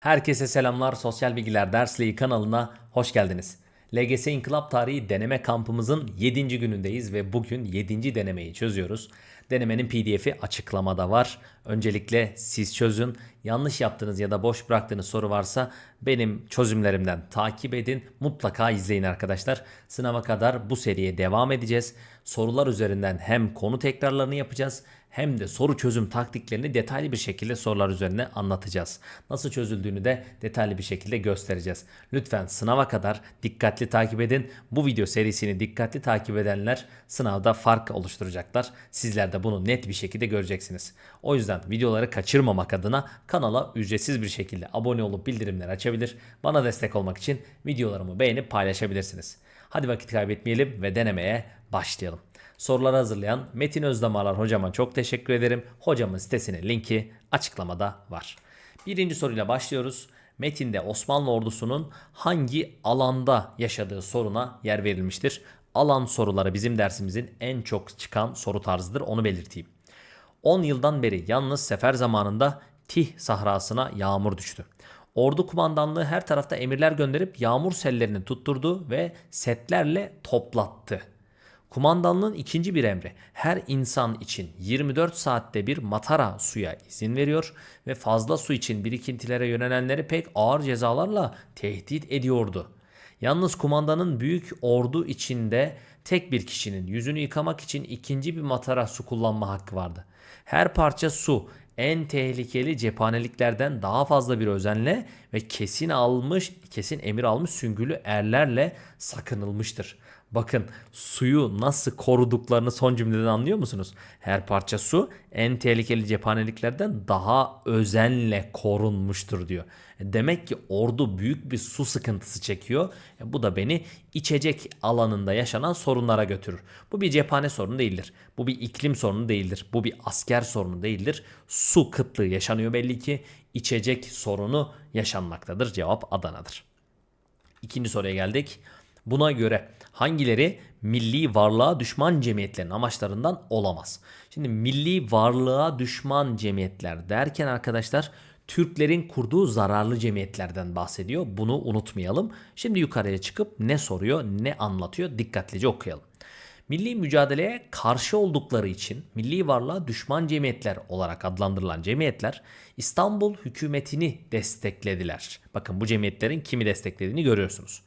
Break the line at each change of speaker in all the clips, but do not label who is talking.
Herkese selamlar. Sosyal Bilgiler Dersliği kanalına hoş geldiniz. LGS İnkılap Tarihi deneme kampımızın 7. günündeyiz ve bugün 7. denemeyi çözüyoruz. Denemenin PDF'i açıklamada var. Öncelikle siz çözün. Yanlış yaptığınız ya da boş bıraktığınız soru varsa benim çözümlerimden takip edin. Mutlaka izleyin arkadaşlar. Sınava kadar bu seriye devam edeceğiz. Sorular üzerinden hem konu tekrarlarını yapacağız hem de soru çözüm taktiklerini detaylı bir şekilde sorular üzerine anlatacağız. Nasıl çözüldüğünü de detaylı bir şekilde göstereceğiz. Lütfen sınava kadar dikkatli takip edin. Bu video serisini dikkatli takip edenler sınavda fark oluşturacaklar. Sizler de bunu net bir şekilde göreceksiniz. O yüzden videoları kaçırmamak adına kanala ücretsiz bir şekilde abone olup bildirimleri açabilir. Bana destek olmak için videolarımı beğenip paylaşabilirsiniz. Hadi vakit kaybetmeyelim ve denemeye başlayalım. Soruları hazırlayan Metin Özdamarlar hocama çok teşekkür ederim. Hocamın sitesinin linki açıklamada var. Birinci soruyla başlıyoruz. Metinde Osmanlı ordusunun hangi alanda yaşadığı soruna yer verilmiştir. Alan soruları bizim dersimizin en çok çıkan soru tarzıdır onu belirteyim. 10 yıldan beri yalnız sefer zamanında Tih sahrasına yağmur düştü. Ordu kumandanlığı her tarafta emirler gönderip yağmur sellerini tutturdu ve setlerle toplattı. Kumandanlığın ikinci bir emri her insan için 24 saatte bir matara suya izin veriyor ve fazla su için birikintilere yönelenleri pek ağır cezalarla tehdit ediyordu. Yalnız kumandanın büyük ordu içinde tek bir kişinin yüzünü yıkamak için ikinci bir matara su kullanma hakkı vardı. Her parça su en tehlikeli cephaneliklerden daha fazla bir özenle ve kesin almış, kesin emir almış süngülü erlerle sakınılmıştır. Bakın suyu nasıl koruduklarını son cümleden anlıyor musunuz? Her parça su en tehlikeli cephaneliklerden daha özenle korunmuştur diyor. E, Demek ki ordu büyük bir su sıkıntısı çekiyor. E, Bu da beni içecek alanında yaşanan sorunlara götürür. Bu bir cephane sorunu değildir. Bu bir iklim sorunu değildir. Bu bir asker sorunu değildir. Su kıtlığı yaşanıyor belli ki. İçecek sorunu yaşanmaktadır. Cevap Adana'dır. İkinci soruya geldik. Buna göre hangileri milli varlığa düşman cemiyetlerin amaçlarından olamaz? Şimdi milli varlığa düşman cemiyetler derken arkadaşlar Türklerin kurduğu zararlı cemiyetlerden bahsediyor. Bunu unutmayalım. Şimdi yukarıya çıkıp ne soruyor, ne anlatıyor dikkatlice okuyalım. Milli mücadeleye karşı oldukları için milli varlığa düşman cemiyetler olarak adlandırılan cemiyetler İstanbul hükümetini desteklediler. Bakın bu cemiyetlerin kimi desteklediğini görüyorsunuz.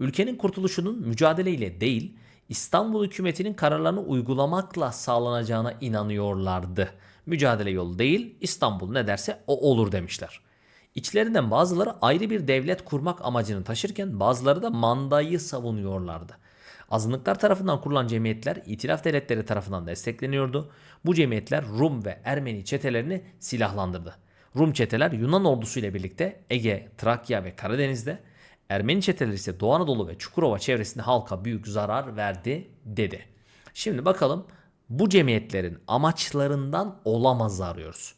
Ülkenin kurtuluşunun mücadeleyle değil, İstanbul hükümetinin kararlarını uygulamakla sağlanacağına inanıyorlardı. Mücadele yolu değil, İstanbul ne derse o olur demişler. İçlerinden bazıları ayrı bir devlet kurmak amacını taşırken bazıları da mandayı savunuyorlardı. Azınlıklar tarafından kurulan cemiyetler itilaf devletleri tarafından destekleniyordu. Bu cemiyetler Rum ve Ermeni çetelerini silahlandırdı. Rum çeteler Yunan ordusuyla birlikte Ege, Trakya ve Karadeniz'de, Ermeni çeteleri ise Doğu Anadolu ve Çukurova çevresinde halka büyük zarar verdi dedi. Şimdi bakalım bu cemiyetlerin amaçlarından olamazı arıyoruz.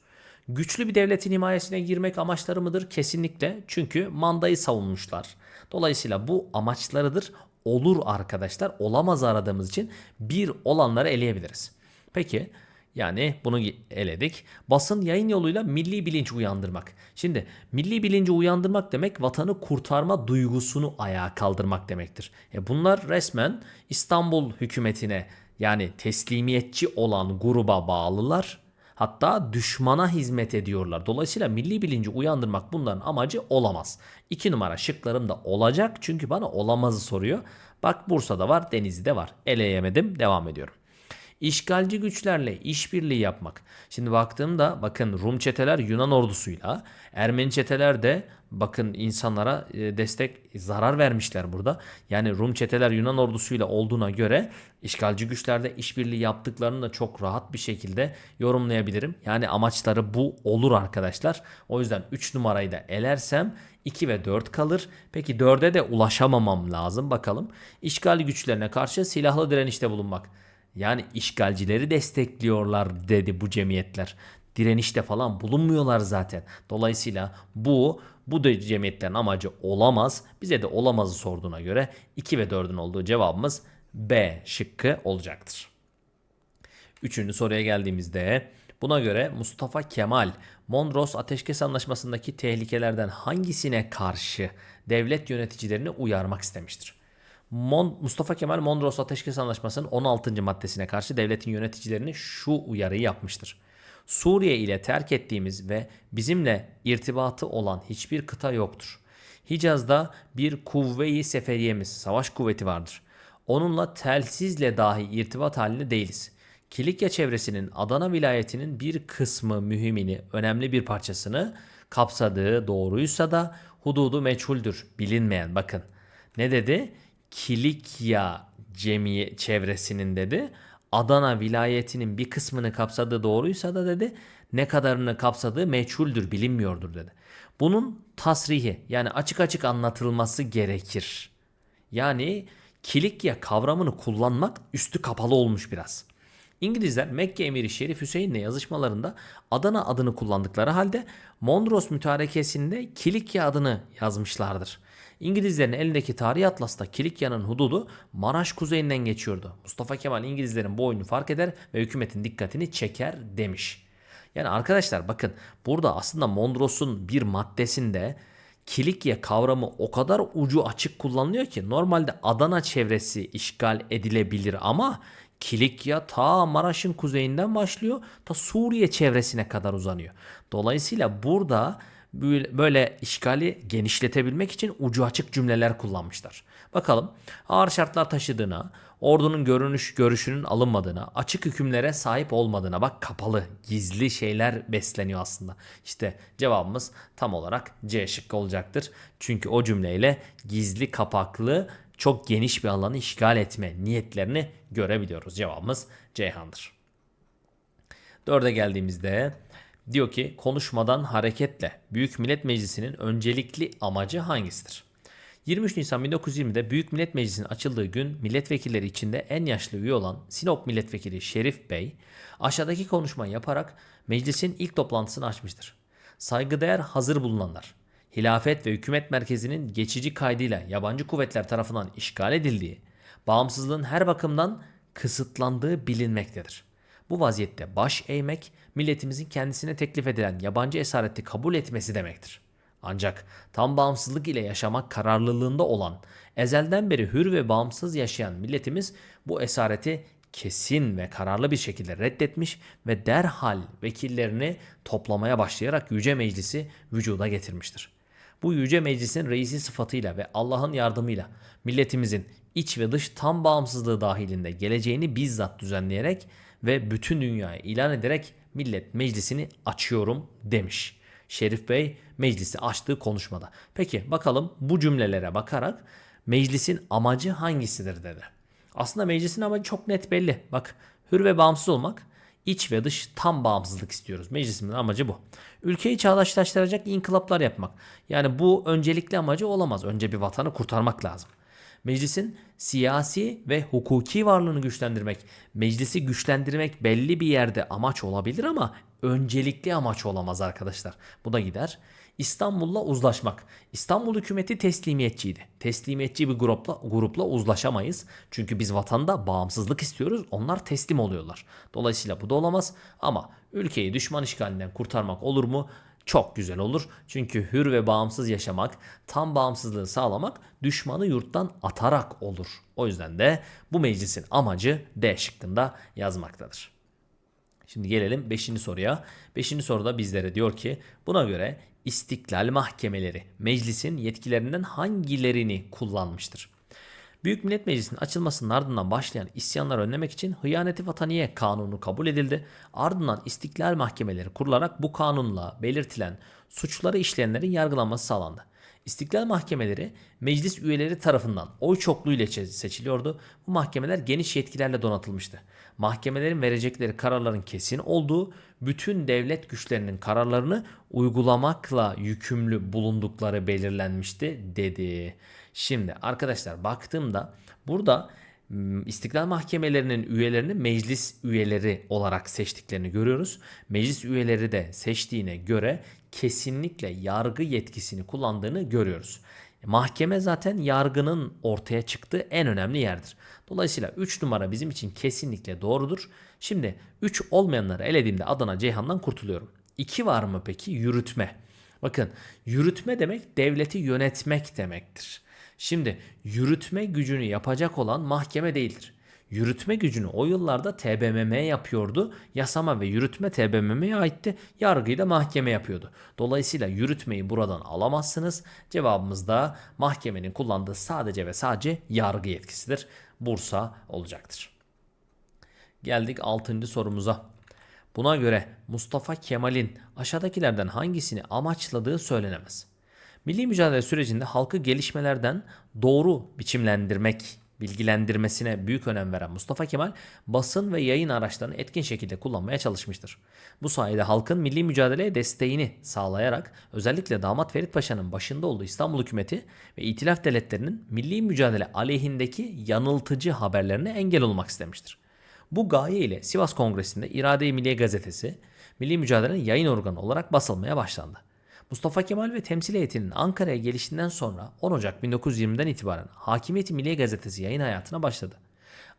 Güçlü bir devletin himayesine girmek amaçları mıdır? Kesinlikle. Çünkü mandayı savunmuşlar. Dolayısıyla bu amaçlarıdır. Olur arkadaşlar. Olamaz aradığımız için bir olanları eleyebiliriz. Peki yani bunu eledik. Basın yayın yoluyla milli bilinç uyandırmak. Şimdi milli bilinci uyandırmak demek vatanı kurtarma duygusunu ayağa kaldırmak demektir. E bunlar resmen İstanbul hükümetine yani teslimiyetçi olan gruba bağlılar. Hatta düşmana hizmet ediyorlar. Dolayısıyla milli bilinci uyandırmak bunların amacı olamaz. İki numara şıklarım da olacak çünkü bana olamazı soruyor. Bak Bursa'da var, Denizli'de var. Eleyemedim, devam ediyorum. İşgalci güçlerle işbirliği yapmak. Şimdi baktığımda bakın Rum çeteler Yunan ordusuyla, Ermeni çeteler de bakın insanlara e, destek zarar vermişler burada. Yani Rum çeteler Yunan ordusuyla olduğuna göre işgalci güçlerle işbirliği yaptıklarını da çok rahat bir şekilde yorumlayabilirim. Yani amaçları bu olur arkadaşlar. O yüzden 3 numarayı da elersem 2 ve 4 kalır. Peki 4'e de ulaşamamam lazım bakalım. İşgal güçlerine karşı silahlı direnişte bulunmak. Yani işgalcileri destekliyorlar dedi bu cemiyetler. Direnişte falan bulunmuyorlar zaten. Dolayısıyla bu bu da cemiyetlerin amacı olamaz. Bize de olamazı sorduğuna göre 2 ve 4'ün olduğu cevabımız B şıkkı olacaktır. Üçüncü soruya geldiğimizde buna göre Mustafa Kemal Mondros Ateşkes Anlaşması'ndaki tehlikelerden hangisine karşı devlet yöneticilerini uyarmak istemiştir? Mon Mustafa Kemal Mondros Ateşkes Anlaşması'nın 16. maddesine karşı devletin yöneticilerini şu uyarıyı yapmıştır. Suriye ile terk ettiğimiz ve bizimle irtibatı olan hiçbir kıta yoktur. Hicaz'da bir kuvve-i seferiyemiz, savaş kuvveti vardır. Onunla telsizle dahi irtibat halinde değiliz. Kilikya çevresinin Adana vilayetinin bir kısmı mühimini, önemli bir parçasını kapsadığı doğruysa da hududu meçhuldür, bilinmeyen. Bakın ne dedi? Kilikya cemiye çevresinin dedi. Adana vilayetinin bir kısmını kapsadığı doğruysa da dedi ne kadarını kapsadığı meçhuldür, bilinmiyordur dedi. Bunun tasrihi yani açık açık anlatılması gerekir. Yani Kilikya kavramını kullanmak üstü kapalı olmuş biraz. İngilizler Mekke emiri Şerif Hüseyin'le yazışmalarında Adana adını kullandıkları halde Mondros mütarekesinde Kilikya adını yazmışlardır. İngilizlerin elindeki tarih atlasta Kilikya'nın hududu Maraş kuzeyinden geçiyordu. Mustafa Kemal İngilizlerin bu oyunu fark eder ve hükümetin dikkatini çeker demiş. Yani arkadaşlar bakın burada aslında Mondros'un bir maddesinde Kilikya kavramı o kadar ucu açık kullanılıyor ki normalde Adana çevresi işgal edilebilir ama Kilikya ta Maraş'ın kuzeyinden başlıyor ta Suriye çevresine kadar uzanıyor. Dolayısıyla burada böyle işgali genişletebilmek için ucu açık cümleler kullanmışlar. Bakalım ağır şartlar taşıdığına, ordunun görünüş görüşünün alınmadığına, açık hükümlere sahip olmadığına bak kapalı, gizli şeyler besleniyor aslında. İşte cevabımız tam olarak C şıkkı olacaktır. Çünkü o cümleyle gizli kapaklı çok geniş bir alanı işgal etme niyetlerini görebiliyoruz. Cevabımız Ceyhan'dır. Dörde geldiğimizde diyor ki konuşmadan hareketle Büyük Millet Meclisi'nin öncelikli amacı hangisidir? 23 Nisan 1920'de Büyük Millet Meclisi'nin açıldığı gün milletvekilleri içinde en yaşlı üye olan Sinop Milletvekili Şerif Bey aşağıdaki konuşmayı yaparak meclisin ilk toplantısını açmıştır. Saygıdeğer hazır bulunanlar, hilafet ve hükümet merkezinin geçici kaydıyla yabancı kuvvetler tarafından işgal edildiği, bağımsızlığın her bakımdan kısıtlandığı bilinmektedir. Bu vaziyette baş eğmek milletimizin kendisine teklif edilen yabancı esareti kabul etmesi demektir. Ancak tam bağımsızlık ile yaşamak kararlılığında olan, ezelden beri hür ve bağımsız yaşayan milletimiz bu esareti kesin ve kararlı bir şekilde reddetmiş ve derhal vekillerini toplamaya başlayarak Yüce Meclisi vücuda getirmiştir. Bu Yüce Meclisin reisi sıfatıyla ve Allah'ın yardımıyla milletimizin iç ve dış tam bağımsızlığı dahilinde geleceğini bizzat düzenleyerek ve bütün dünyaya ilan ederek millet meclisini açıyorum demiş. Şerif Bey meclisi açtığı konuşmada. Peki bakalım bu cümlelere bakarak meclisin amacı hangisidir dedi. Aslında meclisin amacı çok net belli. Bak hür ve bağımsız olmak, iç ve dış tam bağımsızlık istiyoruz. Meclisimin amacı bu. Ülkeyi çağdaşlaştıracak inkılaplar yapmak. Yani bu öncelikli amacı olamaz. Önce bir vatanı kurtarmak lazım. Meclisin siyasi ve hukuki varlığını güçlendirmek, meclisi güçlendirmek belli bir yerde amaç olabilir ama öncelikli amaç olamaz arkadaşlar. Bu da gider. İstanbul'la uzlaşmak. İstanbul hükümeti teslimiyetçiydi. Teslimiyetçi bir grupla, grupla uzlaşamayız. Çünkü biz vatanda bağımsızlık istiyoruz. Onlar teslim oluyorlar. Dolayısıyla bu da olamaz. Ama ülkeyi düşman işgalinden kurtarmak olur mu? Çok güzel olur. Çünkü hür ve bağımsız yaşamak, tam bağımsızlığı sağlamak düşmanı yurttan atarak olur. O yüzden de bu meclisin amacı D şıkkında yazmaktadır. Şimdi gelelim 5. soruya. 5. soruda bizlere diyor ki buna göre istiklal mahkemeleri meclisin yetkilerinden hangilerini kullanmıştır? Büyük Millet Meclisi'nin açılmasının ardından başlayan isyanları önlemek için Hıyaneti Vataniye Kanunu kabul edildi. Ardından istiklal mahkemeleri kurularak bu kanunla belirtilen suçları işleyenlerin yargılanması sağlandı. İstiklal mahkemeleri meclis üyeleri tarafından oy çokluğu ile seçiliyordu. Bu mahkemeler geniş yetkilerle donatılmıştı. Mahkemelerin verecekleri kararların kesin olduğu, bütün devlet güçlerinin kararlarını uygulamakla yükümlü bulundukları belirlenmişti dedi. Şimdi arkadaşlar baktığımda burada İstiklal mahkemelerinin üyelerini meclis üyeleri olarak seçtiklerini görüyoruz. Meclis üyeleri de seçtiğine göre kesinlikle yargı yetkisini kullandığını görüyoruz. Mahkeme zaten yargının ortaya çıktığı en önemli yerdir. Dolayısıyla 3 numara bizim için kesinlikle doğrudur. Şimdi 3 olmayanları elediğimde Adana Ceyhan'dan kurtuluyorum. İki var mı peki? Yürütme. Bakın yürütme demek devleti yönetmek demektir. Şimdi yürütme gücünü yapacak olan mahkeme değildir. Yürütme gücünü o yıllarda TBMM yapıyordu. Yasama ve yürütme TBMM'ye aitti. Yargıyı da mahkeme yapıyordu. Dolayısıyla yürütmeyi buradan alamazsınız. Cevabımız da mahkemenin kullandığı sadece ve sadece yargı yetkisidir. Bursa olacaktır. Geldik 6. sorumuza. Buna göre Mustafa Kemal'in aşağıdakilerden hangisini amaçladığı söylenemez. Milli mücadele sürecinde halkı gelişmelerden doğru biçimlendirmek, bilgilendirmesine büyük önem veren Mustafa Kemal basın ve yayın araçlarını etkin şekilde kullanmaya çalışmıştır. Bu sayede halkın milli mücadeleye desteğini sağlayarak özellikle Damat Ferit Paşa'nın başında olduğu İstanbul hükümeti ve itilaf devletlerinin milli mücadele aleyhindeki yanıltıcı haberlerine engel olmak istemiştir. Bu gaye ile Sivas Kongresi'nde İrade-i Milliye Gazetesi, Milli Mücadele'nin yayın organı olarak basılmaya başlandı. Mustafa Kemal ve temsil heyetinin Ankara'ya gelişinden sonra 10 Ocak 1920'den itibaren Hakimiyeti Milliye Gazetesi yayın hayatına başladı.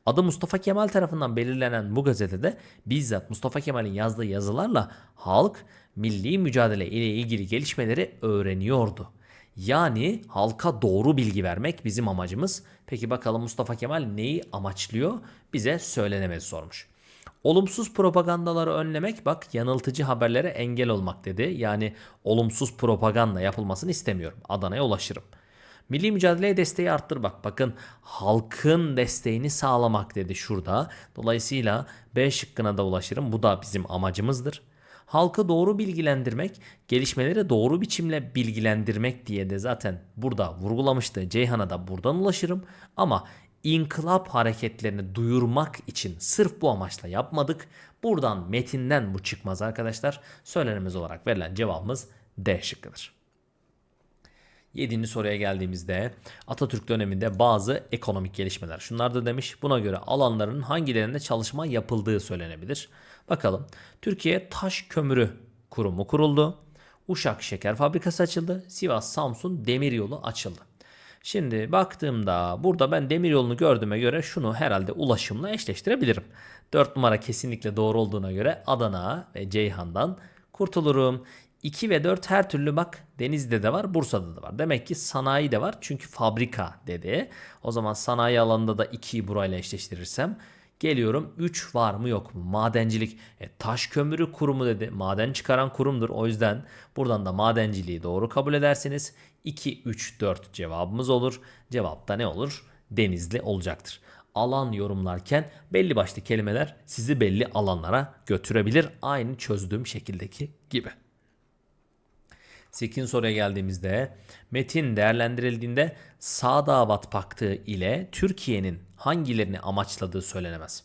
Adı Mustafa Kemal tarafından belirlenen bu gazetede bizzat Mustafa Kemal'in yazdığı yazılarla halk milli mücadele ile ilgili gelişmeleri öğreniyordu. Yani halka doğru bilgi vermek bizim amacımız. Peki bakalım Mustafa Kemal neyi amaçlıyor? Bize söylenemez sormuş. Olumsuz propagandaları önlemek bak yanıltıcı haberlere engel olmak dedi. Yani olumsuz propaganda yapılmasını istemiyorum. Adana'ya ulaşırım. Milli mücadeleye desteği arttır bak. Bakın halkın desteğini sağlamak dedi şurada. Dolayısıyla B şıkkına da ulaşırım. Bu da bizim amacımızdır. Halkı doğru bilgilendirmek, gelişmeleri doğru biçimle bilgilendirmek diye de zaten burada vurgulamıştı. Ceyhan'a da buradan ulaşırım. Ama inkılap hareketlerini duyurmak için sırf bu amaçla yapmadık. Buradan metinden bu çıkmaz arkadaşlar. Söylenemiz olarak verilen cevabımız D şıkkıdır. Yedinci soruya geldiğimizde Atatürk döneminde bazı ekonomik gelişmeler. Şunlar da demiş buna göre alanların hangilerinde çalışma yapıldığı söylenebilir. Bakalım Türkiye Taş Kömürü Kurumu kuruldu. Uşak Şeker Fabrikası açıldı. Sivas Samsun Demiryolu açıldı. Şimdi baktığımda burada ben demiryolunu gördüğüme göre şunu herhalde ulaşımla eşleştirebilirim. 4 numara kesinlikle doğru olduğuna göre Adana ve Ceyhan'dan kurtulurum. 2 ve 4 her türlü bak Denizli'de de var Bursa'da da var. Demek ki sanayi de var çünkü fabrika dedi. O zaman sanayi alanında da 2'yi burayla eşleştirirsem Geliyorum 3 var mı yok mu? Madencilik. E, taş kömürü kurumu dedi. Maden çıkaran kurumdur. O yüzden buradan da madenciliği doğru kabul edersiniz. 2, 3, 4 cevabımız olur. Cevap da ne olur? Denizli olacaktır. Alan yorumlarken belli başlı kelimeler sizi belli alanlara götürebilir. Aynı çözdüğüm şekildeki gibi. 8. soruya geldiğimizde metin değerlendirildiğinde Sadavat Paktı ile Türkiye'nin hangilerini amaçladığı söylenemez.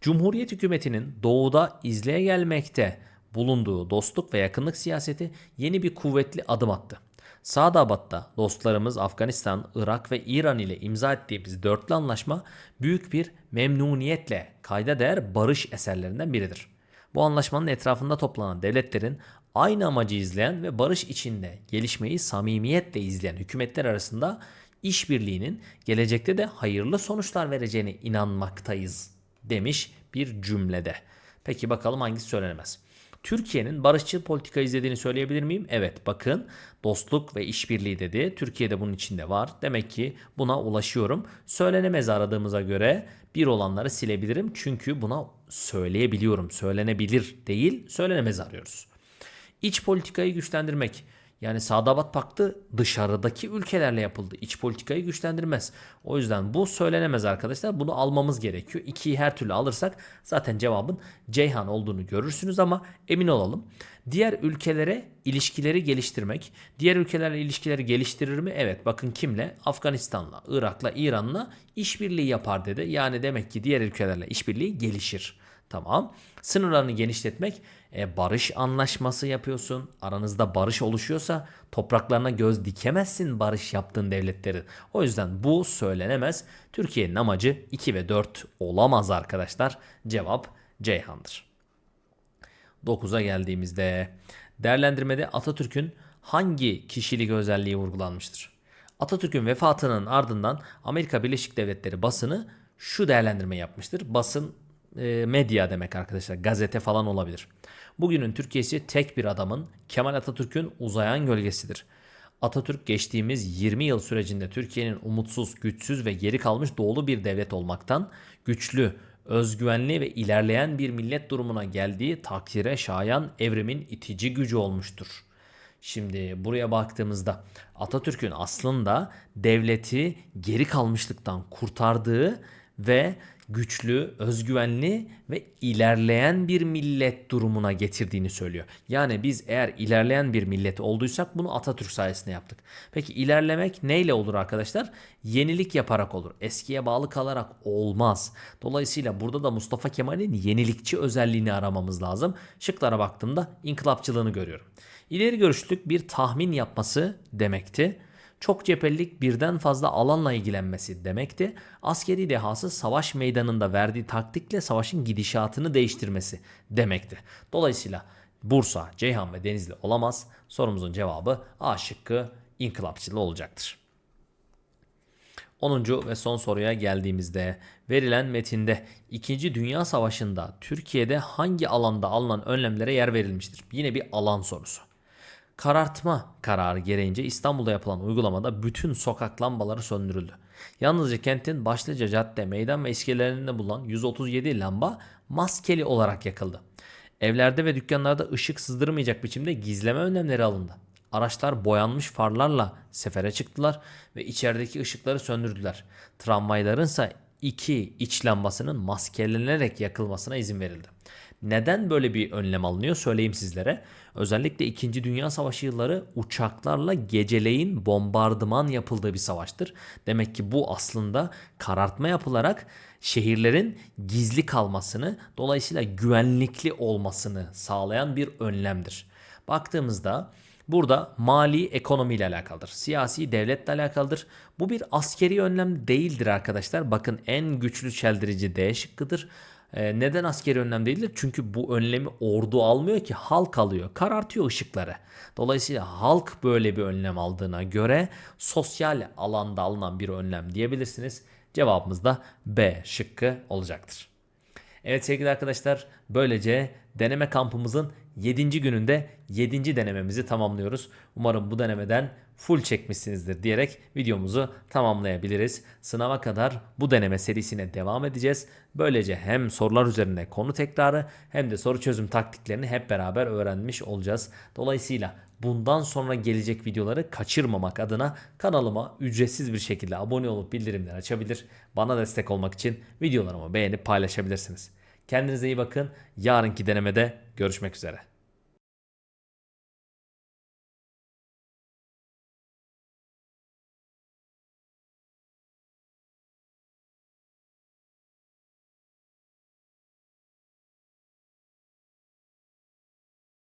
Cumhuriyet hükümetinin doğuda izleye gelmekte bulunduğu dostluk ve yakınlık siyaseti yeni bir kuvvetli adım attı. Sadabat'ta dostlarımız Afganistan, Irak ve İran ile imza ettiğimiz dörtlü anlaşma büyük bir memnuniyetle kayda değer barış eserlerinden biridir. Bu anlaşmanın etrafında toplanan devletlerin aynı amacı izleyen ve barış içinde gelişmeyi samimiyetle izleyen hükümetler arasında işbirliğinin gelecekte de hayırlı sonuçlar vereceğine inanmaktayız demiş bir cümlede. Peki bakalım hangisi söylenemez? Türkiye'nin barışçıl politika izlediğini söyleyebilir miyim? Evet bakın dostluk ve işbirliği dedi. Türkiye'de bunun içinde var. Demek ki buna ulaşıyorum. Söylenemez aradığımıza göre bir olanları silebilirim. Çünkü buna söyleyebiliyorum. Söylenebilir değil söylenemez arıyoruz. İç politikayı güçlendirmek. Yani Sadabat Paktı dışarıdaki ülkelerle yapıldı. İç politikayı güçlendirmez. O yüzden bu söylenemez arkadaşlar. Bunu almamız gerekiyor. İkiyi her türlü alırsak zaten cevabın Ceyhan olduğunu görürsünüz ama emin olalım. Diğer ülkelere ilişkileri geliştirmek. Diğer ülkelerle ilişkileri geliştirir mi? Evet bakın kimle? Afganistan'la, Irak'la, İran'la işbirliği yapar dedi. Yani demek ki diğer ülkelerle işbirliği gelişir. Tamam. Sınırlarını genişletmek e, barış anlaşması yapıyorsun. Aranızda barış oluşuyorsa topraklarına göz dikemezsin barış yaptığın devletlerin. O yüzden bu söylenemez. Türkiye'nin amacı 2 ve 4 olamaz arkadaşlar. Cevap Ceyhan'dır. 9'a geldiğimizde değerlendirmede Atatürk'ün hangi kişilik özelliği vurgulanmıştır? Atatürk'ün vefatının ardından Amerika Birleşik Devletleri basını şu değerlendirme yapmıştır. Basın e, medya demek arkadaşlar. Gazete falan olabilir. Bugünün Türkiye'si tek bir adamın Kemal Atatürk'ün uzayan gölgesidir. Atatürk geçtiğimiz 20 yıl sürecinde Türkiye'nin umutsuz, güçsüz ve geri kalmış doğulu bir devlet olmaktan güçlü, özgüvenli ve ilerleyen bir millet durumuna geldiği takdire şayan evrimin itici gücü olmuştur. Şimdi buraya baktığımızda Atatürk'ün aslında devleti geri kalmışlıktan kurtardığı ve güçlü, özgüvenli ve ilerleyen bir millet durumuna getirdiğini söylüyor. Yani biz eğer ilerleyen bir millet olduysak bunu Atatürk sayesinde yaptık. Peki ilerlemek neyle olur arkadaşlar? Yenilik yaparak olur. Eskiye bağlı kalarak olmaz. Dolayısıyla burada da Mustafa Kemal'in yenilikçi özelliğini aramamız lazım. Şıklara baktığımda inkılapçılığını görüyorum. İleri görüşlülük bir tahmin yapması demekti çok cephelilik birden fazla alanla ilgilenmesi demekti. Askeri dehası savaş meydanında verdiği taktikle savaşın gidişatını değiştirmesi demekti. Dolayısıyla Bursa, Ceyhan ve Denizli olamaz. Sorumuzun cevabı A şıkkı inkılapçılığı olacaktır. 10. ve son soruya geldiğimizde verilen metinde 2. Dünya Savaşı'nda Türkiye'de hangi alanda alınan önlemlere yer verilmiştir? Yine bir alan sorusu. Karartma kararı gereğince İstanbul'da yapılan uygulamada bütün sokak lambaları söndürüldü. Yalnızca kentin başlıca cadde, meydan ve iskelelerinde bulunan 137 lamba maskeli olarak yakıldı. Evlerde ve dükkanlarda ışık sızdırmayacak biçimde gizleme önlemleri alındı. Araçlar boyanmış farlarla sefere çıktılar ve içerideki ışıkları söndürdüler. Tramvayların ise iki iç lambasının maskelenerek yakılmasına izin verildi. Neden böyle bir önlem alınıyor söyleyeyim sizlere. Özellikle 2. Dünya Savaşı yılları uçaklarla geceleyin bombardıman yapıldığı bir savaştır. Demek ki bu aslında karartma yapılarak şehirlerin gizli kalmasını dolayısıyla güvenlikli olmasını sağlayan bir önlemdir. Baktığımızda Burada mali ekonomi ile alakalıdır. Siyasi devletle alakalıdır. Bu bir askeri önlem değildir arkadaşlar. Bakın en güçlü çeldirici D şıkkıdır. Ee, neden askeri önlem değildir? Çünkü bu önlemi ordu almıyor ki halk alıyor. Karartıyor ışıkları. Dolayısıyla halk böyle bir önlem aldığına göre sosyal alanda alınan bir önlem diyebilirsiniz. Cevabımız da B şıkkı olacaktır. Evet sevgili arkadaşlar böylece deneme kampımızın 7. gününde 7. denememizi tamamlıyoruz. Umarım bu denemeden full çekmişsinizdir diyerek videomuzu tamamlayabiliriz. Sınava kadar bu deneme serisine devam edeceğiz. Böylece hem sorular üzerine konu tekrarı hem de soru çözüm taktiklerini hep beraber öğrenmiş olacağız. Dolayısıyla bundan sonra gelecek videoları kaçırmamak adına kanalıma ücretsiz bir şekilde abone olup bildirimleri açabilir. Bana destek olmak için videolarımı beğenip paylaşabilirsiniz. Kendinize iyi bakın. Yarınki denemede görüşmek üzere.